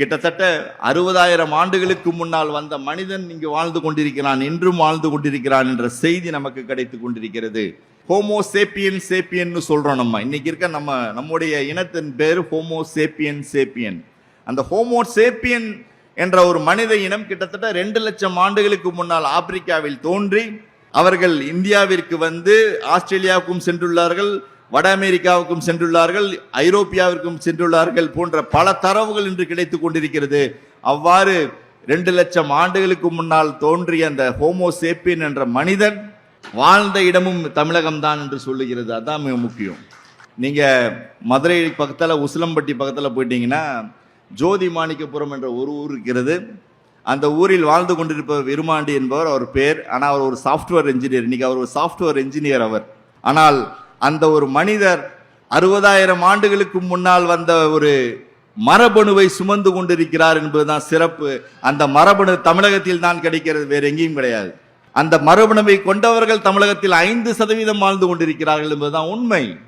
கிட்டத்தட்ட அறுபதாயிரம் ஆண்டுகளுக்கு முன்னால் வந்த மனிதன் இங்கு வாழ்ந்து கொண்டிருக்கிறான் இன்றும் வாழ்ந்து கொண்டிருக்கிறான் என்ற செய்தி நமக்கு கிடைத்து கொண்டிருக்கிறது. ஹோமோ சேப்பியன் சேப்பியன்னு சொல்றோம் நம்ம. இன்னைக்கு இருக்க நம்ம நம்முடைய இனத்தின் பேர் ஹோமோ சேப்பியன் சேப்பியன் அந்த ஹோமோ சேப்பியன் என்ற ஒரு மனித இனம் கிட்டத்தட்ட ரெண்டு லட்சம் ஆண்டுகளுக்கு முன்னால் ஆப்பிரிக்காவில் தோன்றி அவர்கள் இந்தியாவிற்கு வந்து ஆஸ்திரேலியாவுக்கும் சென்றுள்ளார்கள். வட அமெரிக்காவுக்கும் சென்றுள்ளார்கள் ஐரோப்பியாவிற்கும் சென்றுள்ளார்கள் போன்ற பல தரவுகள் இன்று கிடைத்துக் கொண்டிருக்கிறது. அவ்வாறு ரெண்டு லட்சம் ஆண்டுகளுக்கு முன்னால் தோன்றிய அந்த ஹோமோ சேப்பியன் என்ற மனிதன் வாழ்ந்த இடமும் தமிழகம் தான் என்று சொல்லுகிறது. அதுதான் மிக முக்கியம். நீங்கள் மதுரை பக்கத்தில் உசிலம்பட்டி பக்கத்தில் போயிட்டீங்கன்னா ஜோதி மாணிக்கபுரம் என்ற ஒரு ஊர் இருக்கிறது. அந்த ஊரில் வாழ்ந்து கொண்டிருப்பவர் விருமாண்டி என்பவர் அவர் பேர். ஆனால் அவர் ஒரு சாஃப்ட்வேர் இன்ஜினியர் இன்னைக்கு அவர் ஒரு சாஃப்ட்வேர் இன்ஜினியர் அவர். ஆனால் அந்த ஒரு மனிதர் அறுபதாயிரம் ஆண்டுகளுக்கு முன்னால் வந்த ஒரு மரபணுவை சுமந்து கொண்டிருக்கிறார் என்பதுதான் சிறப்பு. அந்த மரபணு தமிழகத்தில் தான் கிடைக்கிறது வேற எங்கேயும் கிடையாது. அந்த மரபணுவை கொண்டவர்கள் தமிழகத்தில் ஐந்து சதவீதம் வாழ்ந்து கொண்டிருக்கிறார்கள் என்பதுதான் உண்மை.